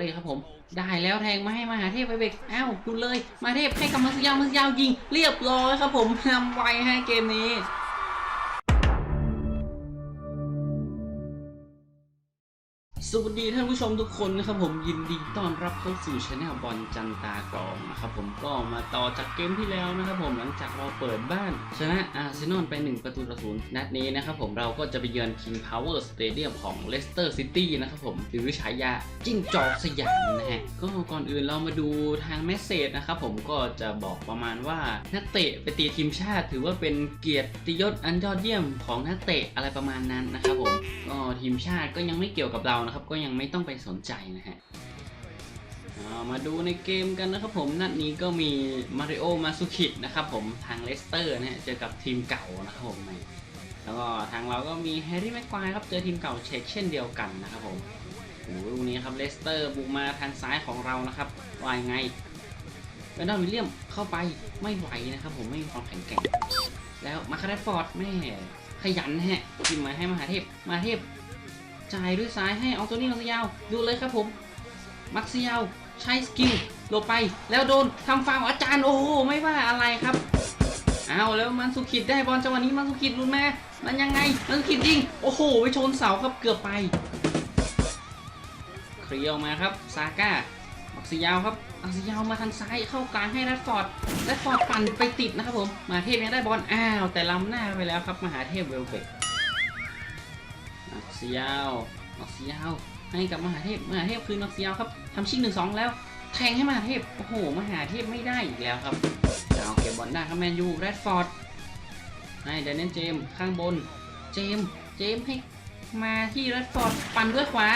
เลยครับผม ได้แล้วแทงมาให้มหาเทพไปเบกอ้าวดูเลย มาเทพให้กับมัสยาวมัสยาวยิง เรียบร้อยครับผมนำไวให้เกมนี้ สวัสดีท่านผู้ชมทุกคนนะครับผมยินดีต้อนรับเข้าสู่ช anel บอลจันตากรองนะครับผมก็มาต่อจากเกมที่แล้วนะครับผมหลังจากเราเปิดบ้าน ชนะอาร์เซนอลไป 1 ประตูต่อศูนย์นัดนี้นะครับผมเราก็จะไปเยือน King Power Stadium ของ Leicester City นะครับผมหรือฉายาจิ้งจอกสยามนะฮะก็ก่อนอื่นเรามาดูทางเมสเซจนะครับผมก็จะบอกประมาณว่านักเตะไปตีทีมชาติ ถือว่าเป็นเกียรติยศอันยอดเยี่ยมของนักเตะอะไรประมาณนั้นนะครับผมก็ทีมชาติก็ยังไม่เกี่ยวกับเรานะครับก็ยังไม่ต้องไปสนใจนะฮะามาดูในเกมกันนะครับผมนัดนี้ก็มีมาริโอมาซุคินะครับผมทางเลสเตอร์นะฮะเจอกับทีมเก่านะครับผมแล้วก็ทางเราก็มีแฮร์รี่แม็กควายครับเจอทีมเก่าเช็คเช่นเดียวกันนะครับผมโอ้โหลูกนี้ครับเลสเตอร์บุกมาทางซ้ายของเรานะครับว่ายไงเบนดอนวิลเลียมเข้าไปไม่ไหวนะครับผมไม่มีความแข็งแกร่ง แล้วมาคาร์ดฟอร์ดแม่ขยันฮะกินมาให้มหาเทพ มาเทพ จ่ายด้วยซ้ายให้อองโตนี่มักซิยาว ดูเลยครับผม มักซิยาว ใช้สกิลหลบไป แล้วโดนทำฟาวอาจารย์ โอ้โห ไม่ว่าอะไรครับ เอาแล้วมันสุขิดได้บอลจังหวะนี้มันสุขิดรุนแม่มันยังไง มันสุขิดยิง โอ้โห ไปชนเสาครับเกือบไปเคลียร์ออกมาครับ ซาก้ามักซิยาวครับมักซิยาวมาทางซ้ายเข้ากลางให้แรดฟอร์ดแรดฟอร์ดปั่นไปติดนะครับผมมหาเทพยังได้บอลอ้าวแต่ล้ำหน้าไปแล้วครับมหาเทพเวลเบก ซิยาวมักซิยาวให้กับมหาเทพมหาเทพคือนมักซิยาวครับทำชิงหนึ่งสองแล้ว แทงให้มหาเทพ โอ้โห มหาเทพไม่ได้อีกแล้วครับจะเอาเก็บบอลได้ครับแมนยูแรดฟอร์ดให้เดนนิสเจมส์ข้างบน เจมส์เจมส์ให้มาที่แรดฟอร์ดปั่นด้วยขวา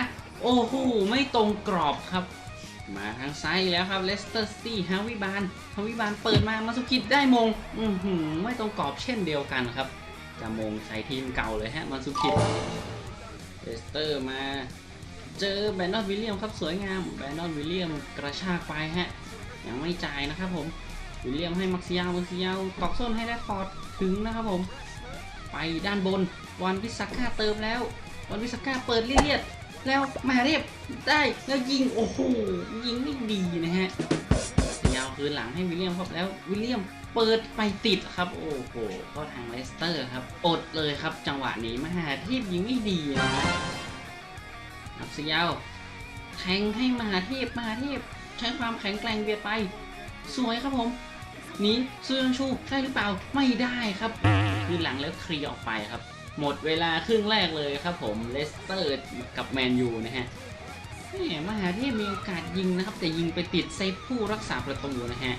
โอ้โห ไม่ตรงกรอบครับมาทางซ้ายอีกแล้วครับเลสเตอร์ซิตี้ฮาวิบานฮาวิบานเปิดมามาสุกิดได้มง อือหือไม่ตรงกรอบเช่นเดียวกันครับ จะมงใส่ทีมเก่าเลยฮะมาสุกิด เลสเตอร์มาเจอแบรนดอนวิลเลียมครับสวยงามแบรนดอนวิลเลียมกระชากไปฮะยังไม่จ่ายนะครับผมวิลเลียมให้มักซิยาวมักซิยาวตอกส้นให้แรดฟอร์ดถึงนะครับผม ไปด้านบนวันวิสักก้าเติมแล้ว วันวิสักก้าเปิดเลียดแล้วมาเรียบได้แล้วยิงโอ้โหยิงไม่ดีนะฮะ คืนหลังให้วิลเลียมครับแล้ววิลเลียมเปิดไปติดครับ โอ้โหก็ทางเลสเตอร์ครับอดเลยครับ จังหวะนี้มหาเทพยิงไม่ดีนะฮะอักษยาวแทงให้มหาเทพมหาเทพใช้ความแข็งแกร่งเบียดไป สวยครับผมนี้ซูยอนชูได้หรือเปล่าไม่ได้ครับคือหลังแล้วเคลียร์ออกไปครับ หมดเวลาครึ่งแรกเลยครับผมเลสเตอร์กับแมนยูนะฮะ แหมมหาเทพมีโอกาสยิงนะครับ แต่ยิงไปติดเซฟผู้รักษาประตูนะฮะ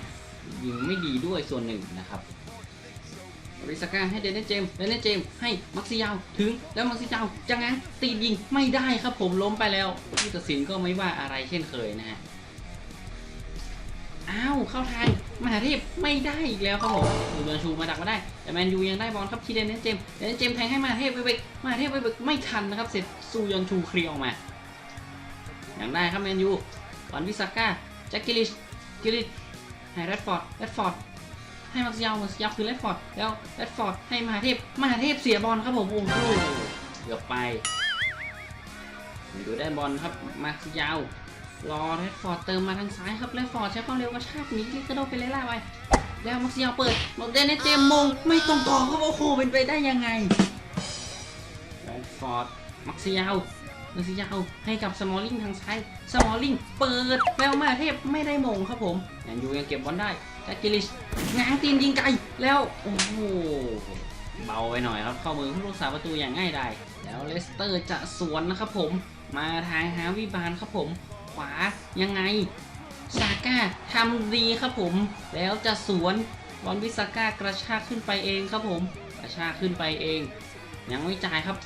ยิงไม่ดีด้วยส่วนหนึ่งนะครับริสก้าให้เดนเนสเจมส์เดนเนสเจมส์ให้มักซิยาวถึงแล้วมักซิยาวจะงั้นตียิงไม่ได้ครับผมล้มไปแล้วผู้ตัดสินก็ไม่ว่าอะไรเช่นเคยนะฮะอ้าวเข้าทางมหาเทพไม่ได้อีกแล้วครับผมดูเดือนชูมาดักมาได้ แต่แมนยูยังได้บอลครับที่เดนเนสเจมส์เดนเนสเจมส์แทงให้มหาเทพไปเบกมหาเทพไปเบกไม่ทันนะครับ เสร็จซูยอนชูเคลียร์ออกมา อย่างได้ครับแมนยูวันวิสาก้าแจ็คกิลิชกิลิชให้แรดฟอร์ดแรดฟอร์ดให้มักซิยาวมักซิยาวคือแรดฟอร์ดแล้วแรดฟอร์ดให้มหาเทพมหาเทพเสียบอลครับผมโอ้โหเกือบไปดูได้บอลครับมักซิยาวรอแรดฟอร์ดเติมมาทางซ้ายครับแรดฟอร์ดใช้ความเร็วกระชากหนีกระโดดไปเลยล่าไปแล้วมักซิยาวเปิดหมดเดนเนเจมมงไม่ตรงกรอครับโอ้โหเป็นไปได้ยังไงแรดฟอร์ดมักซิยาว มักซิยาวให้กับสมอลลิงทางซ้ายสมอลลิงเปิดแล้วมาเทพไม่ได้มงครับผมแมนยูยังเก็บบอลได้แจ็คกิลิชง้างตีนยิงไกลแล้วโอ้โหเบาไปหน่อยครับเข้ามือผู้รักษาประตูอย่างง่ายดายแล้วเลสเตอร์จะสวนนะครับผม มาทางฮาวิบานครับผม ขวายังไงซาก้าทำดีครับผม แล้วจะสวนบอลวิสาก้ากระชากขึ้นไปเองครับผม กระชากขึ้นไปเอง ยังไม่จ่ายครับ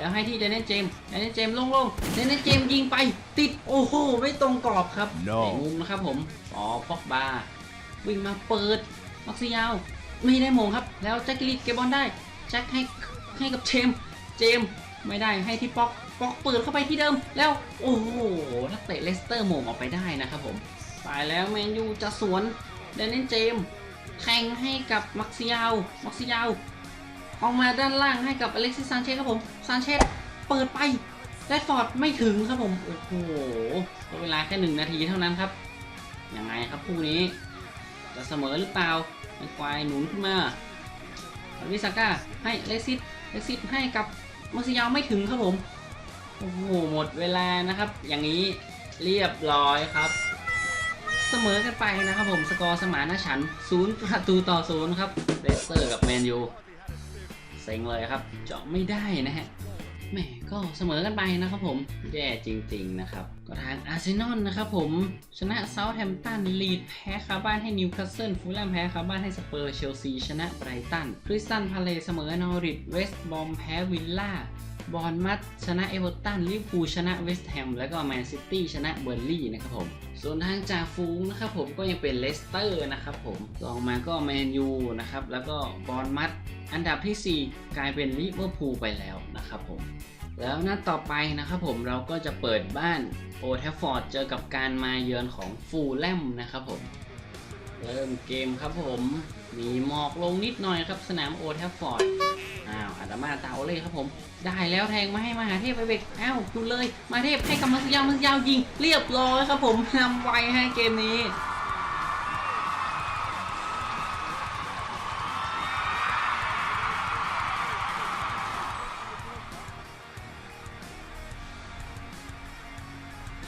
แล้วให้ที่เดนเนสเจมส์เดนเนสเจมส์โล่งๆเดนเนสเจมส์ยิงไป ติดโอ้โหไม่ตรงกรอบครับ No ในมุมนะครับผมอ๋อป็อกบาวิ่งมาเปิดมักซิยาวไม่ได้มงครับ แล้วแจ็คกิลิเก็บบอลได้แจ็คให้ให้กับเจมส์เจมส์ไม่ได้ให้ที่ป๊อกป๊อกเปิดเข้าไปที่เดิม แล้วโอ้โหนักเตะเลสเตอร์โมงออกไปได้นะครับผมไปแล้วแมนยูจะสวนเดนนิสเจมส์แทงให้กับมักซิยาวมักซิยาว ออกมาด้านล่างให้กับอเล็กซิสซานเชสครับผมซานเชสเปิดไปแรดฟอร์ดไม่ถึงครับผม โอ้โหเวลาแค่หนึ่งนาทีเท่านั้นครับยังไงครับคู่นี้ จะเสมอหรือเปล่าไอควายหนุนขึ้นมาวิสาก้าให้เลซิตเลซิตให้กับมัสยาวไม่ถึงครับผม โอ้โหหมดเวลานะครับ อย่างนี้เรียบร้อยครับ เสมอกันไปนะครับผมสกอร์สมานฉันท์ศูนย์ประตูต่อศูนย์ครับเลสเตอร์กับแมนยู เซ็งเลยครับ เจาะไม่ได้นะฮะแหมก็เสมอกันไปนะครับผมแย่จริง ๆ นะครับ ก็ทางอาร์เซนอลนะครับผมชนะเซาท์แฮมป์ตันลีดแพ้คาบ้านให้นิวคาสเซิลฟูลแลมแพ้คาบ้านให้สเปอร์เชลซีชนะไบรตันคริสตันพาเลเสมอนอริทเวสต์บอมแพ้วิลล่าบอลมัดชนะเอเวอร์ตันลิเวอร์พูลชนะเวสต์แฮมแล้วก็แมนซิตี้ชนะเบอร์ลี่นะครับผมส่วนทางจ่าฟูงนะครับผมก็ยังเป็นเลสเตอร์นะครับผมรองมาก็แมนยูนะครับแล้วก็บอลมัด อันดับทีสี่ 4 กลายเป็นลิเวอร์พูลไปแล้วนะครับผม แล้วนัดต่อไปนะครับผมเราก็จะเปิดบ้านโอแทฟฟอร์ดเจอกับการมาเยือนของฟูลแลมนะครับผม เริ่มเกมครับผม มีหมอกลงนิดหน่อยครับสนามโอแทฟฟอร์ด อ้าวอาดามาตาโอเล่ครับผม ได้แล้วแทงมาให้มหาเทพไปเบกอ้าวคุณเลย มาเทพให้กับมัสยาวมัสยาวยิง เรียบร้อยครับผมนำไวให้เกมนี้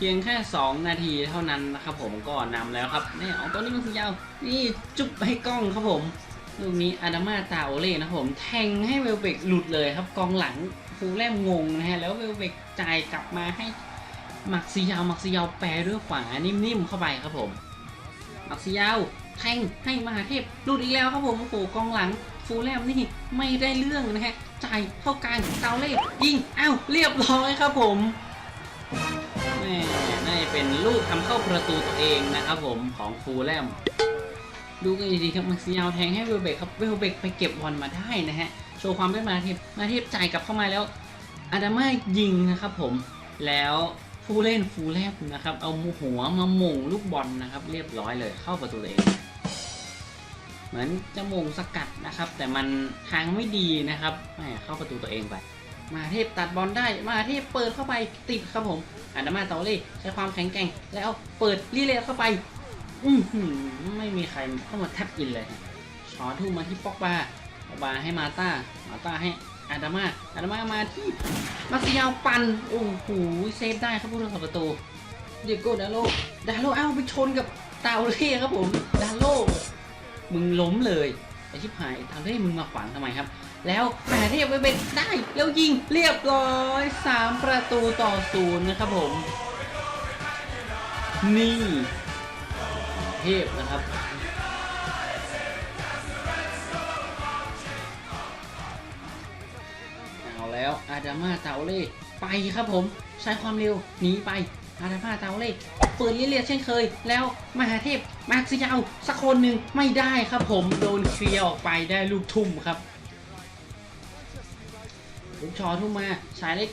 พียงแค่ 2 นาทีเท่านั้นนะครับผมก็นำแล้วครับนี่เอาตัวนี้มันคือยาวนี่จุ๊บให้กล้องครับผมลูกนี้อาดามาตาโอเล่นะครับผมแทงให้เวลเบกหลุดเลยครับกองหลังฟูลแลมงงนะฮะแล้วเวลเบกจ่ายกลับมาให้มักซิยาวมักซิยาวแปรด้วยขวานิ่มๆเข้าไปครับผมมักซิยาวแทงให้มหาเทพหลุดอีกแล้วครับผมโอ้โหกองหลังฟูลแลมนี่ไม่ได้เรื่องนะฮะจ่ายเข้ากลางตาเล่ยิงอ้าวเรียบร้อยครับผม น่าจะเป็นลูกทำเข้าประตูตัวเองนะครับผมของฟูลแลม ดูกันดีๆครับมักซิยาวแทงให้เวลเบกครับเวลเบกไปเก็บบอลมาได้นะฮะ โชว์ความเป็นมาเทพมาเทพจ่ายกลับเข้ามาแล้ว อาดามายิงนะครับผม แล้วผู้เล่นฟูลแลมนะครับ เอาหัวมาหม่งลูกบอลนะครับ เรียบร้อยเลยเข้าประตูตัวเอง เหมือนจะมงสกัดนะครับ แต่มันทางไม่ดีนะครับแหม่เข้าประตูตัวเองไป มาเทพตัดบอลได้มาเทพเปิดเข้าไปติดครับผมอาดามาเตาเล่ใช้ความแข็งแกร่งแล้วเปิดรีเลย์เข้าไป อือหือไม่มีใครเข้ามาแทบอินเลยชอทุ่มมาที่ปอกบาปอกบาให้มาต้ามาต้าให้อาดามาอาดามามาที่มาซิยวปันโอ้โหเซฟได้ครับผู้รักษาประตูเดียโก้ดาโลดาโลเอ้าไปชนกับเตาเล่ครับผมดาโลมึงล้มเลยไอชิบหายเตาเล่มึงมาขวางทำไมครับ แล้วแหมเทพไปเป็นได้ แล้วยิงเรียบร้อยสามประตูต่อศูนย์นะครับผม นี่ เทพนะครับ เอาแล้วอาดามาเตาเล่ไปครับผม ใช้ความเร็วหนีไปอาดามาเตาเล่เปิเรียเช่นเคย แล้วมหาเทพมาร์คซิยาวสักคนหนึ่งไม่ได้ครับผมโดนเคลียร์ออกไปได้ลูกทุ่มครับ ลูกชอทุ่มมาชายเล็ก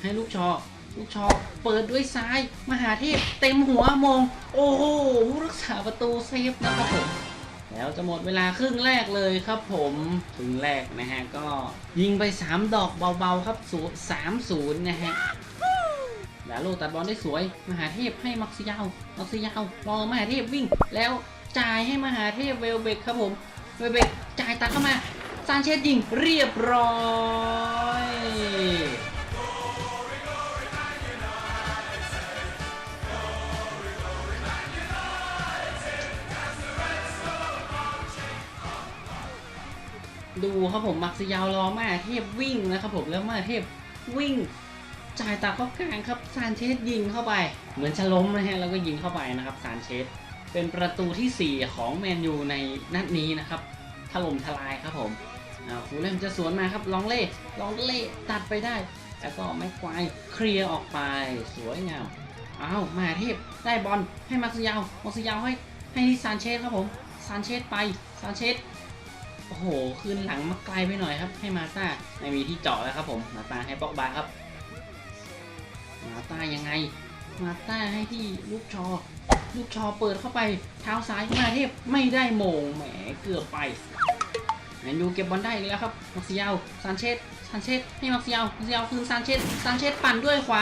ให้ลูกชอ ลูกชอเปิดด้วยซ้าย มหาเทพเต็มหัวมง โอ้โหผู้รักษาประตูเซฟนะครับผมแล้วจะหมดเวลาครึ่งแรกเลยครับผมครึ่งแรกนะฮะก็ยิงไป 3 ดอกเบาๆครับศูนย์สามศูนย์นะฮะดาโลตัดบอลได้สวย มหาเทพให้มักซิยาวมักซิยาวรอมหาเทพวิ่ง แล้วจ่ายให้มหาเทพเวลเบกครับผม เวลเบกจ่ายตัดเข้ามาซานเชสยิงเรียบร้อย ดูครับผมมักซิยาวรอมาเทพวิ่งนะครับผมแล้วมาเทพวิ่งจ่ายตาเข้ากลางครับซานเชสยิงเข้าไป เหมือนจะล้มนะฮะแล้วก็ยิงเข้าไปนะครับซานเชสเป็นประตูทีสี่4 ของแมนยูในนัดนี้นะครับถล่มทลายครับผม อ่าฟูลแลมจะสวนมาครับลองเล่ลองเล่ตัดไปได้ แล้วก็ไม่ควายเคลียร์ออกไปสวยงามอ้าวมาเทพได้บอลให้มักซิยาวมักซิยาวให้ให้ที่ซานเชสครับผมซานเชสไปซานเชสโอ้โหคืนหลังมาไกลไปหน่อยครับ ให้มาตาไม่มีที่เจาะแล้วครับผมมาตาให้ปอกบาครับ มาตายังไง มาตาให้ที่ลูกชอ ลูกชอเปิดเข้าไปเท้าซ้ายมาเทพไม่ได้โมงแหมเกือบไป มนยูเก็บบอลได้อีกแล้วครับมักซิยาวซานเชสซานเชสให้มาร์เซียลมาร์เซียลคืนซานเชสซานเชสปั่นด้วยขวา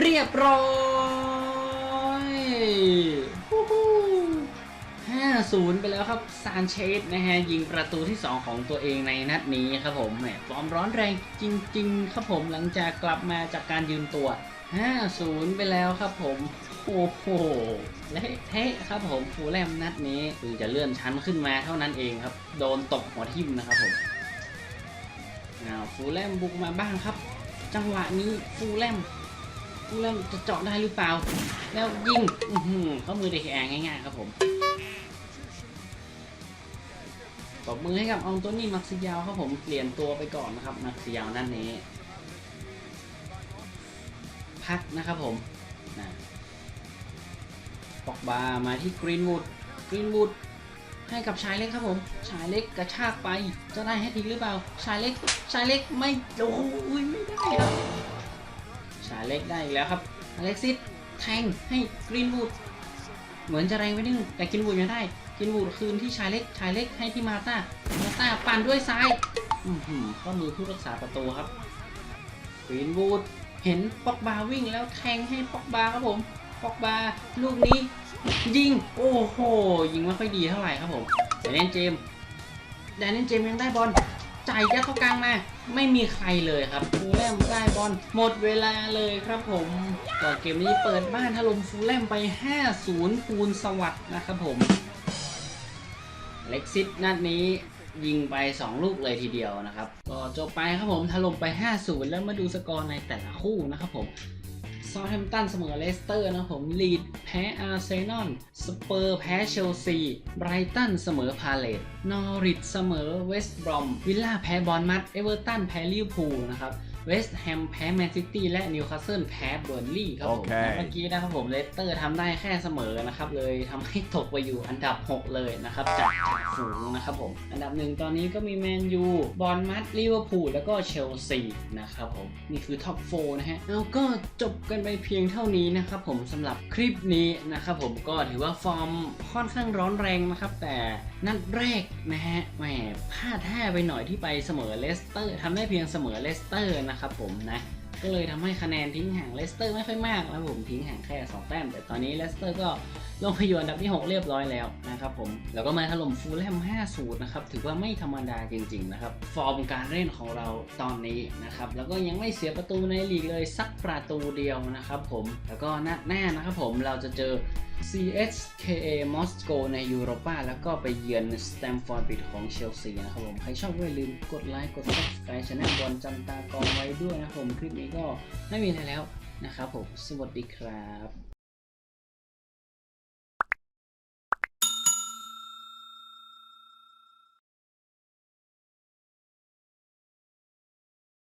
เรียบร้อย ศูนย์ไปแล้วครับซานเชสนะฮะยิงประตูที่ 2 ของตัวเองในนัดนี้ครับผมแหมฟอร์มร้อนแรงจริง ๆ ครับผมหลังจากกลับมาจากการยืมตัว 5-0 ไปแล้วครับผมโอ้โหเละเทะครับผมฟูลแลมนัดนี้คือจะเลื่อนชั้นขึ้นมาเท่านั้นเองครับ โดนตกหัวทิ่มนะครับผมอ้าฟูลแลมบุกมาบ้างครับ จังหวะนี้ฟูลแลมเริ่มจะเจาะได้หรือเปล่า แล้วยิงเข้ามือเด็กแองง่ายๆครับผม ตบมือให้กับอองโตนี่มักซิยาวครับผมเปลี่ยนตัวไปก่อนนะครับมักซิยาวนั่นนี้ พักนะครับผมนะปอกบามาที่กรีนวูดกรีนวูดให้กับชายเล็กครับผม ชายเล็กกระชากไปจะได้แฮตทริกหรือเปล่า ชายเล็ก ชายเล็กไม่โอ้ยไม่ได้ครับ ชายเล็กได้อีกแล้วครับอเล็กซิสแทงให้กรีนวูดเหมือนจะแรงไปนิดนึงแต่กรีนวูดยังได้ กรีนวูดคืนที่ชายเล็กชายเล็กให้ที่มาตามาตาปั่นด้วยซ้ายอือหือข้อมือผู้รักษาประตูครับกรีนวูดเห็นปอกบาวิ่งแล้วแทงให้ปอกบาครับผมปอกบาลูกนี้ยิง โอ้โห ยิงไม่ค่อยดีเท่าไหร่ครับผมแดนเนนเจมส์แดนเนนเจมส์ยังได้บอลจ่ายยัดเข้ากลางมาไม่มีใครเลยครับฟูลแลมได้บอลหมดเวลาเลยครับผมก่อนเกมนี้เปิดบ้านถล่มฟูลแลมไป 5-0ปูนสวัสด์นะครับผม เล็กซิตนัดนี้ยิงไป 2 ลูกเลยทีเดียวนะครับ ก็จบไปครับผมถล่มไป 5-0 แล้วมาดูสกอร์ในแต่ละคู่นะครับผมซาแฮมตันเสมอเลสเตอร์นะผมลีดแพ้อาร์เซนอล สเปอร์แพ้เชลซีไบรตันเสมอพาเลตนอริทเสมอเวสต์บรอม วิลล่าแพ้บอลมัดเอเวอร์ตันแพ้ลิเวอร์พูลนะครับ เวสต์แฮมแพ้แมนซิตี้และนิวคาสเซิลแพ้เบอร์นลีย์ครับผมโอเคและเมื่อกี้นะครับผมเลสเตอร์ทำได้แค่เสมอนะครับเลยทำให้ตกไปอยู่อันดับ 6 เลยนะครับจากจากฝูงนะครับผม อันดับหนึ่งตอนนี้ก็มีแมนยูบอลมัดลิเวอร์พูลแล้วก็เชลซีนะครับผม นี่คือท็อปโฟนะฮะแล้วก็จบกันไปเพียงเท่านี้นะครับผมสำหรับคลิปนี้นะครับผมก็ถือว่าฟอร์มค่อนข้างร้อนแรงนะครับแต่นัดแรกนะฮะแหมพลาดท่าไปหน่อยที่ไปเสมอเลสเตอร์ทำได้เพียงเสมอเลสเตอร์นะครับผมนะก็เลยทำให้คะแนนทิ้งห่างเลสเตอร์ไม่ค่อยมากนะผมทิ้งห่างแค่ 2 แต้ม แต่ตอนนี้เลสเตอร์ก็ ลงไปอยู่อันดับที่ 6 เรียบร้อยแล้วนะครับผม แล้วก็มาถล่มฟูลแลม5-0นะครับ ถือว่าไม่ธรรมดาจริงๆนะครับ ฟอร์มการเล่นของเราตอนนี้นะครับ แล้วก็ยังไม่เสียประตูในลีกเลยสักประตูเดียวนะครับผม แล้วก็นัดหน้านะครับผมเราจะเจอ CSKA Moscow ในยูโรปาแล้วก็ไปเยือนสแตมฟอร์ดบิดของเชลซีนะครับผม ใครชอบก็อย่าลืมกดไลค์กด subscribe ช anel บอลจันตากองไว้ด้วยนะครับผม คลิปนี้ก็ไม่มีอะไรแล้วนะครับผม สวัสดีครับ